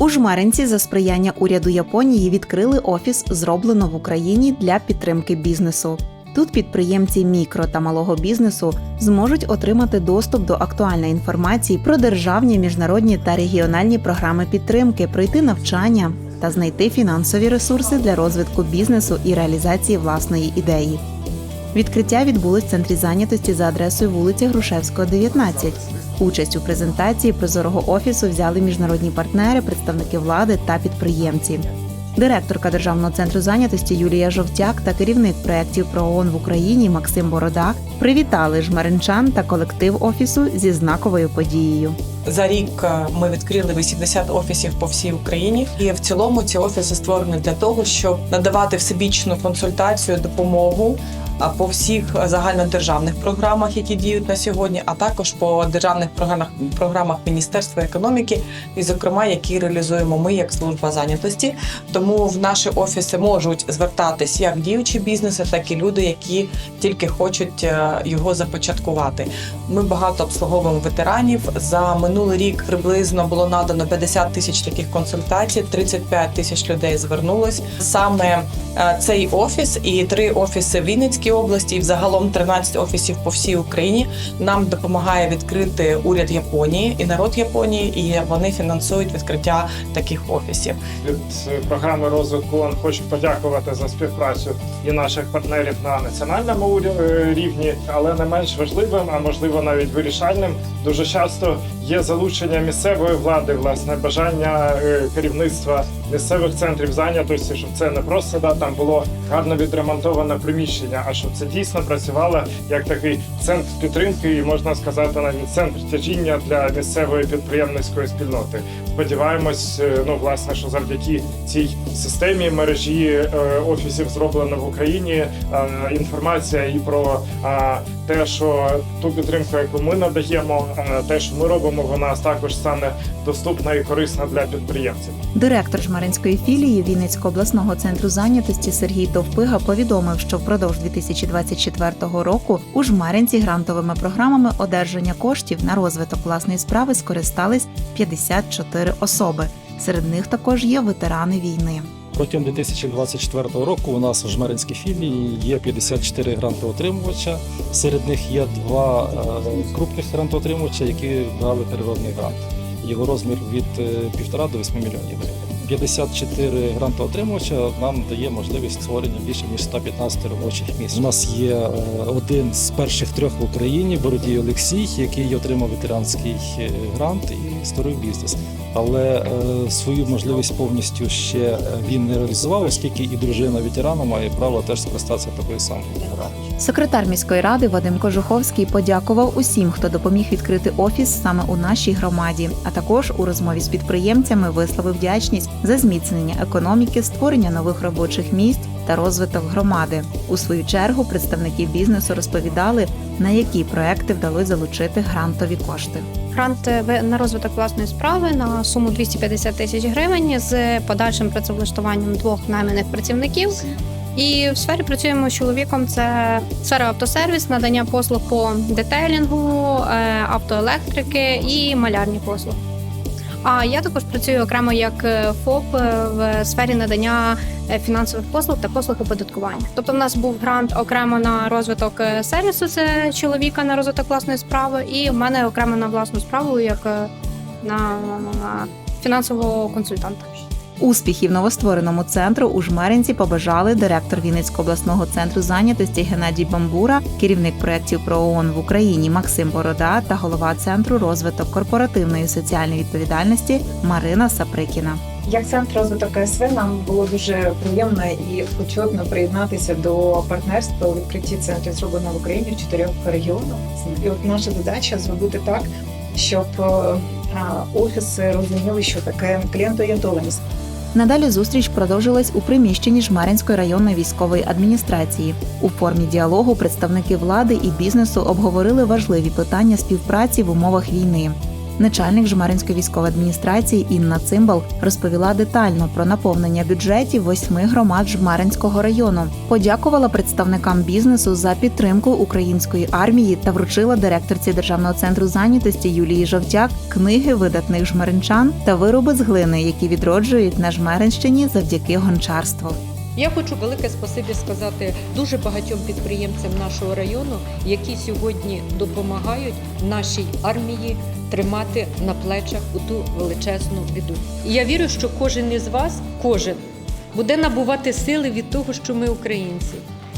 У Жмеринці за сприяння уряду Японії відкрили офіс зроблено в Україні для підтримки бізнесу. Тут підприємці мікро та малого бізнесу зможуть отримати доступ до актуальної інформації про державні, міжнародні та регіональні програми підтримки, пройти навчання та знайти фінансові ресурси для розвитку бізнесу і реалізації власної ідеї. Відкриття відбулось в центрі зайнятості за адресою вулиці Грушевського, 19. Участь у презентації прозорого офісу взяли міжнародні партнери, представники влади та підприємці. Директорка Державного центру зайнятості Юлія Жовтяк та керівник проєктів про ООН в Україні Максим Борода привітали жмеринчан та колектив офісу зі знаковою подією. За рік е, ми відкрили 80 офісів по всій Україні, і в цілому ці офіси створені для того, щоб надавати всебічну консультацію, допомогу по всіх загальнодержавних програмах, які діють на сьогодні, а також по державних програмах програмах Міністерства економіки, і зокрема, які реалізуємо ми як служба зайнятості. Тому в наші офіси можуть звертатись як діючі бізнеси, так і люди, які тільки хочуть е, його започаткувати. Ми багато обслуговуємо ветеранів. За минулий рік приблизно було надано 50 тисяч таких консультацій, 35 тисяч людей звернулось. Саме е, цей офіс і три офіси в Вінницькій області, і взагалом 13 офісів по всій Україні нам допомагає відкрити уряд Японії і народ Японії, і вони фінансують відкриття таких офісів. від е, програми розвитку ООН хочу подякувати за співпрацю і наших партнерів на національному е, рівні, але не менш важливим, а можливо навіть вирішальним. Дуже часто є залучення місцевої влади, власне, бажання е, керівництва місцевих центрів зайнятості, щоб це не просто да там було гарно відремонтоване приміщення, а щоб це дійсно працювало як такий центр підтримки, і можна сказати, навіть центр тяжіння для місцевої підприємницької спільноти. Сподіваємось, е, ну власне, що завдяки цій системі мережі е, офісів зроблено в Україні. е, Інформація і про те, що ту підтримку, яку ми надаємо, е, те, що ми робимо, вона також стане доступна і корисна для підприємців. Директор Жмеринської філії Вінницького обласного центру зайнятості Сергій Товпига повідомив, що впродовж 2024 року у Жмеринці грантовими програмами одержання коштів на розвиток власної справи скористались 54 особи. Серед них також є ветерани війни. Протягом 2024 року у нас у Жмеринській філії є 54 грантоотримувача. Серед них є два е, крупних грантоотримувача, які брали природний грант. Його розмір від е, 1,5 до 8 мільйонів гривень. 54 грантоотримувача нам дає можливість створення більше ніж 115 робочих місць. У нас є е, один з перших трьох в Україні Бородій Олексій, який отримав ветеранський е, грант і створив бізнес. Але е, свою можливість повністю ще е, він не реалізував, оскільки і дружина ветерана має право теж скористатися такою самою. Секретар міської ради Вадим Кожуховський подякував усім, хто допоміг відкрити офіс саме у нашій громаді, а також у розмові з підприємцями висловив вдячність за зміцнення економіки, створення нових робочих місць та розвиток громади. У свою чергу представники бізнесу розповідали, на які проекти вдалося залучити грантові кошти. Грант е, на розвиток власної справи на суму 250 тисяч гривень з подальшим працевлаштуванням двох найманих працівників. І в сфері працюємо з чоловіком. Це сфера автосервіс, надання послуг по детейлінгу, е, автоелектрики і малярні послуги. А я також працюю окремо як е, ФОП е, в сфері надання е, фінансових послуг та послуг оподаткування. Тобто, в нас був грант окремо на розвиток сервісу, це чоловіка на розвиток власної справи, і в мене окремо на власну справу як на фінансового консультанта. Успіхів новоствореному центру у Жмеринці побажали директор Вінницького обласного центру зайнятості Геннадій Бамбура, керівник проєктів про ООН в Україні Максим Борода та голова центру розвиток корпоративної соціальної відповідальності Марина Саприкіна. Як центр розвиток КСВ нам було дуже приємно і почетно приєднатися до партнерства у відкритті центрів зроблено в Україні в чотирьох регіонах. І от наша задача зробити так, щоб е, офіси розуміли, що таке клієнтоорієнтованість. Надалі зустріч продовжилась у приміщенні Жмаринської районної військової адміністрації. У формі діалогу представники влади і бізнесу обговорили важливі питання співпраці в умовах війни. Начальник Жмеринської військової адміністрації Інна Цимбал розповіла детально про наповнення бюджетів восьми громад Жмеринського району. Подякувала представникам бізнесу за підтримку української армії та вручила директорці державного центру зайнятості Юлії Жовтяк книги видатних жмеринчан та вироби з глини, які відроджують на Жмеринщині завдяки гончарству. Я хочу велике спасибі сказати дуже багатьом підприємцям нашого району, які сьогодні допомагають нашій армії тримати на плечах ту величезну біду. І я вірю, що кожен із вас, кожен буде набувати сили від того, що ми українці,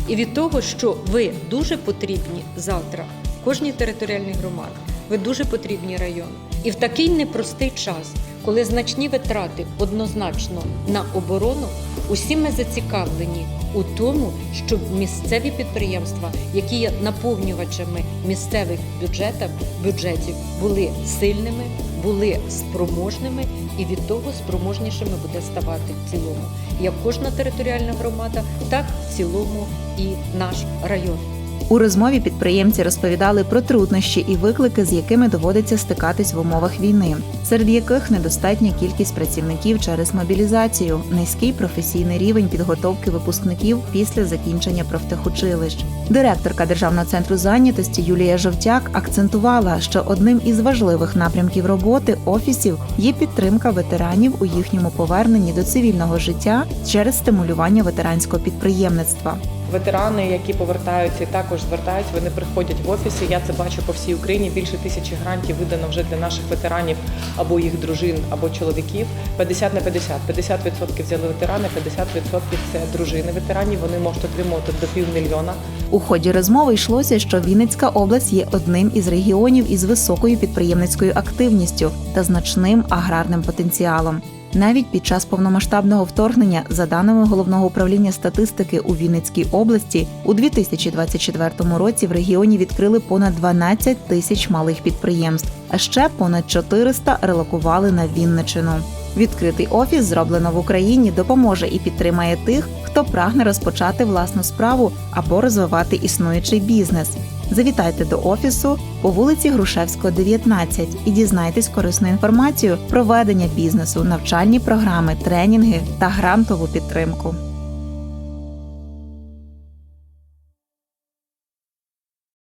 і від того, що ви дуже потрібні завтра кожній територіальній громаді. Ви дуже потрібні району. І в такий непростий час, коли значні витрати однозначно на оборону, усі ми зацікавлені у тому, щоб місцеві підприємства, які є наповнювачами місцевих бюджетів, бюджетів, були сильними, були спроможними, і від того спроможнішими буде ставати в цілому як кожна територіальна громада, так в цілому і наш район. У розмові підприємці розповідали про труднощі і виклики, з якими доводиться стикатись в умовах війни, серед яких недостатня кількість працівників через мобілізацію, низький професійний рівень підготовки випускників після закінчення профтехучилищ. Директорка Державного центру зайнятості Юлія Жовтяк акцентувала, що одним із важливих напрямків роботи офісів є підтримка ветеранів у їхньому поверненні до цивільного життя через стимулювання ветеранського підприємництва. Ветерани, які повертаються також звертаються, вони приходять в офіси. Я це бачу по всій Україні. Більше тисячі грантів видано вже для наших ветеранів або їх дружин, або чоловіків. 50 на 50. 50% взяли ветерани, 50% це дружини ветеранів. Вони можуть отримувати до півмільйона. У ході розмови йшлося, що Вінницька область є одним із регіонів із високою підприємницькою активністю та значним аграрним потенціалом. Навіть під час повномасштабного вторгнення, за даними головного управління статистики у Вінницькій області, у 2024 році в регіоні відкрили понад 12 тисяч малих підприємств, а ще понад 400 релокували на Вінничину. Відкритий офіс, зроблено в Україні, допоможе і підтримає тих, хто прагне розпочати власну справу або розвивати існуючий бізнес. Завітайте до офісу по вулиці Грушевського, 19 і дізнайтесь корисну інформацію про ведення бізнесу, навчальні програми, тренінги та грантову підтримку.